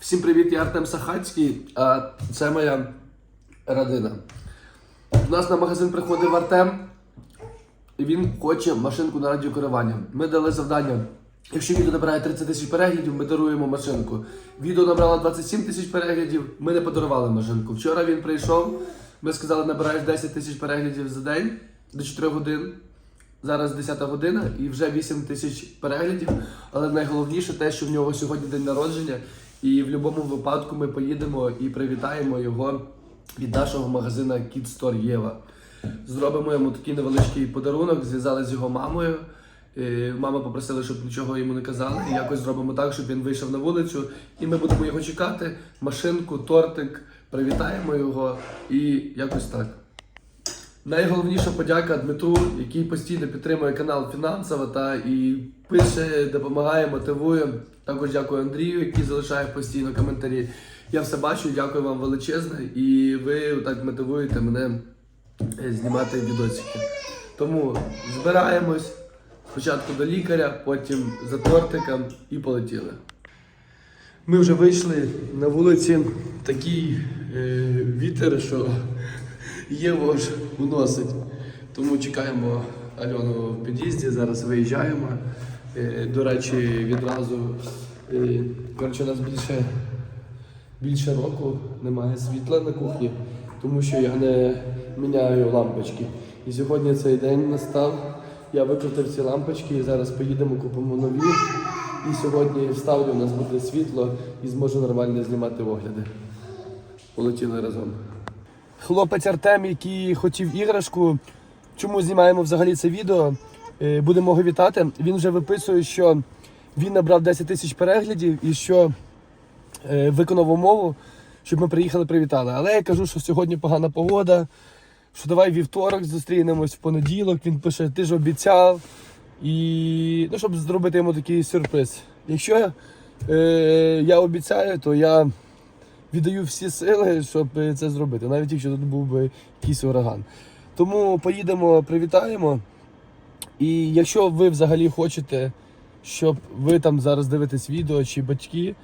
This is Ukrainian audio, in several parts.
Всім привіт, я Артем Сахацький, а це моя родина. У нас на магазин приходив Артем, і він хоче машинку на радіокерування. Ми дали завдання. Якщо відео набирає 30 тисяч переглядів, ми даруємо машинку. Відео набрало 27 тисяч переглядів, ми не подарували машинку. Вчора він прийшов, ми сказали, набираєш 10 тисяч переглядів за день до 4 годин. Зараз 10 година і вже 8 тисяч переглядів. Але найголовніше те, що в нього сьогодні день народження, і в будь-якому випадку ми поїдемо і привітаємо його від нашого магазина Kid Store Єва. Зробимо йому такий невеличкий подарунок, зв'язали з його мамою. Е, Мама попросила, щоб нічого йому не казали. І якось зробимо так, щоб він вийшов на вулицю. І ми будемо його чекати. Машинку, тортик, привітаємо його і якось так. Найголовніша подяка Дмитру, який постійно підтримує канал фінансово та і пише, допомагає, мотивує. Також дякую Андрію, який залишає постійно коментарі. Я все бачу, дякую вам величезне, і ви так мотивуєте мене е, знімати відосики. Тому збираємось спочатку до лікаря, потім за тортиком і полетіли. Ми вже вийшли на вулиці такий е, вітер, що Єво ж уносить. Тому чекаємо Альону в під'їзді, зараз виїжджаємо. Е, до речі, відразу е, коротше, у нас більше, більше року немає світла на кухні, тому що я не міняю лампочки. І сьогодні цей день настав. Я викрутив ці лампочки і зараз поїдемо, купимо нові. І сьогодні вставлю, у нас буде світло і зможу нормально знімати огляди. Полетіли разом. Хлопець Артем, який хотів іграшку. Чому знімаємо взагалі це відео? Е, Будемо його вітати. Він вже виписує, що він набрав 10 тисяч переглядів і що е, виконав умову, щоб ми приїхали привітали. Але я кажу, що сьогодні погана погода, що давай вівторок зустрінемось в понеділок. Він пише, ти ж обіцяв. І ну, щоб зробити йому такий сюрприз. Якщо е, я обіцяю, то я віддаю всі сили, щоб е, це зробити, навіть якщо тут був би якийсь ураган. Тому поїдемо, привітаємо. І якщо ви взагалі хочете, щоб ви там зараз дивитесь відео чи батьки,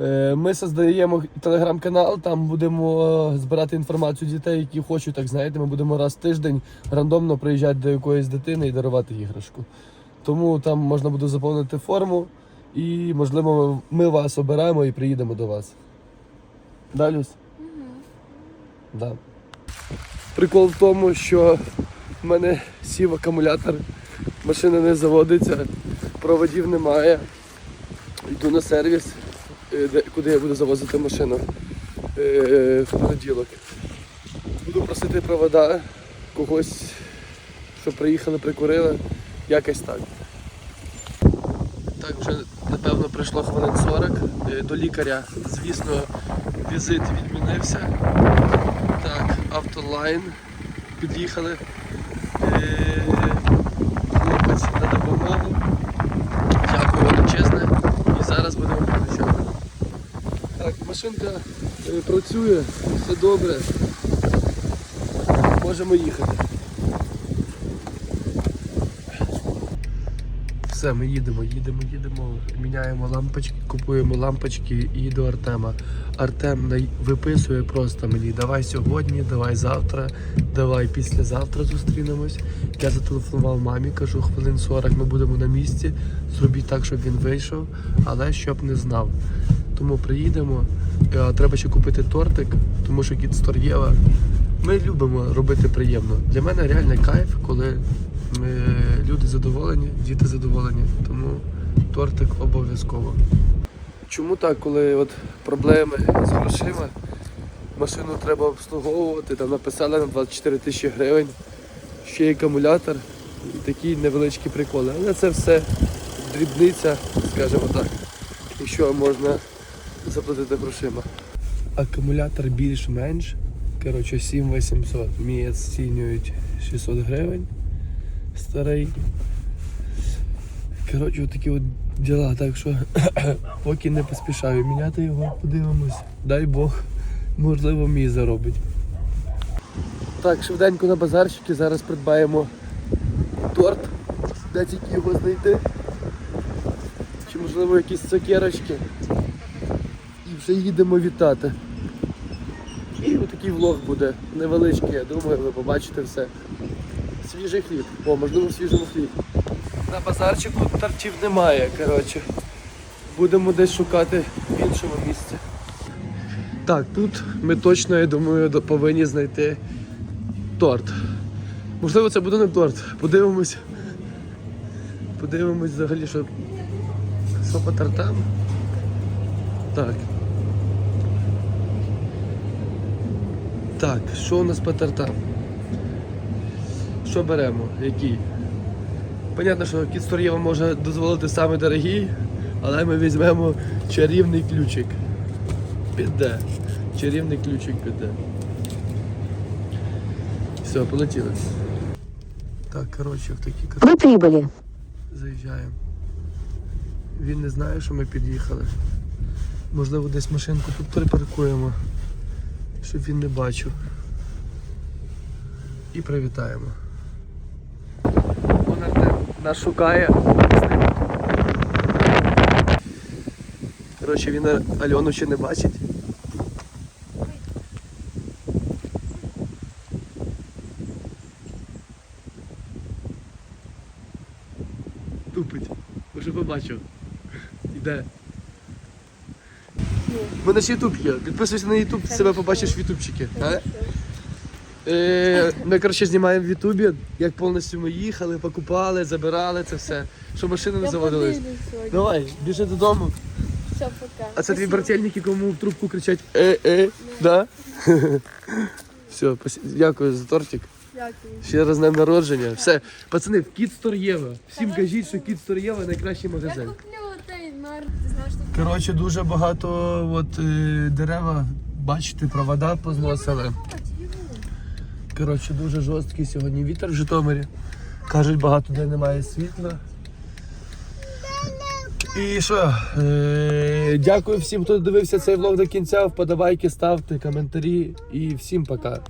е, ми создаємо телеграм-канал, там будемо збирати інформацію дітей, які хочуть, так знаєте, ми будемо раз в тиждень рандомно приїжджати до якоїсь дитини і дарувати іграшку. Тому там можна буде заповнити форму і, можливо, ми вас обираємо і приїдемо до вас. Да, Люсь? Да. Прикол в тому, що в мене сів акумулятор, машина не заводиться, проводів немає. Йду на сервіс, е, куди я буду завозити машину е, в понеділок. Буду просити провода, когось, щоб приїхали, прикурили, якось так. Так, вже напевно пройшло хвилин 40. Е, До лікаря, звісно, візит відмінився. Так, автолайн. Під'їхали. Е, Хлопець на допомогу. Дякую величезне. І зараз будемо включати. Так, машинка е, працює, все добре. Можемо їхати. Все, ми їдемо, їдемо, їдемо, міняємо лампочки, купуємо лампочки і до Артема. Артем виписує просто мені, давай сьогодні, давай завтра, давай післязавтра зустрінемось. Я зателефонував мамі, кажу, хвилин 40 ми будемо на місці. Зробіть так, щоб він вийшов, але щоб не знав. Тому приїдемо. Е, Треба ще купити тортик, тому що кіт Єва. Ми любимо робити приємно. Для мене реально кайф, коли е, люди задоволені, діти задоволені. Тому тортик обов'язково. Чому так, коли от проблеми з грошима, машину треба обслуговувати, там написали на 24 тисячі гривень, ще й акумулятор і такі невеличкі приколи. Але це все дрібниця, скажімо так, якщо можна заплатити грошима. Акумулятор більш-менш. Коротше, 7800. Мій оцінюють 600 гривень. Старий. Коротше, отакі от діла. Так що поки не поспішаю міняти його, подивимось. Дай Бог, можливо, мій заробить. Так, швиденько на базарчики, зараз придбаємо торт. Де тільки його знайти. Чи можливо якісь цукерочки. І вже їдемо вітати. І отакий влог буде невеличкий, я думаю, ви побачите все. Свіжий хліб. О, можливо, свіжому хліб. На базарчику тортів немає, коротше. Будемо десь шукати в іншому місці. Так, тут ми точно, я думаю, повинні знайти торт. Можливо, це буде не торт. Подивимось. Подивимось взагалі, що, що по тортам. Так. Так, що у нас по тортам? Що беремо? Які? Понятно, що кіт Сторєва може дозволити саме дорогі, але ми візьмемо чарівний ключик. Піде. Чарівний ключик піде. Все, полетіли. Так, коротше, в такі. Вы прибыли. заїжджаємо. Він не знає, що ми під'їхали. Можливо, десь машинку тут припаркуємо, щоб він не бачив. І привітаємо. Вон Артем нас шукає. Коротше, він Альону ще не бачить. Тупить. Уже побачив. Іде. Мене ж Ютуб є. Підписуйся на Ютуб, себе побачиш в Ютубчики. А? Е, ми, коротше, знімаємо в Ютубі, як повністю ми їхали, покупали, забирали це все. Що машини не заводились. Давай, біжи додому. Все, пока. А це твій брательники, кому в трубку кричать е-е, да? Все, пос- дякую за тортик. Дякую. Ще раз з днем народження. Все, пацани, в Кіт Стор Єва. Всім кажіть, що Кіт Стор Єва найкращий Я магазин. куплю Коротше, дуже багато от, е, дерева, бачите, провода позносили. Коротше, дуже жорсткий сьогодні вітер в Житомирі. Кажуть, багато де немає світла. І що? Е, дякую всім, хто дивився цей влог до кінця. Вподобайки ставте, коментарі і всім пока.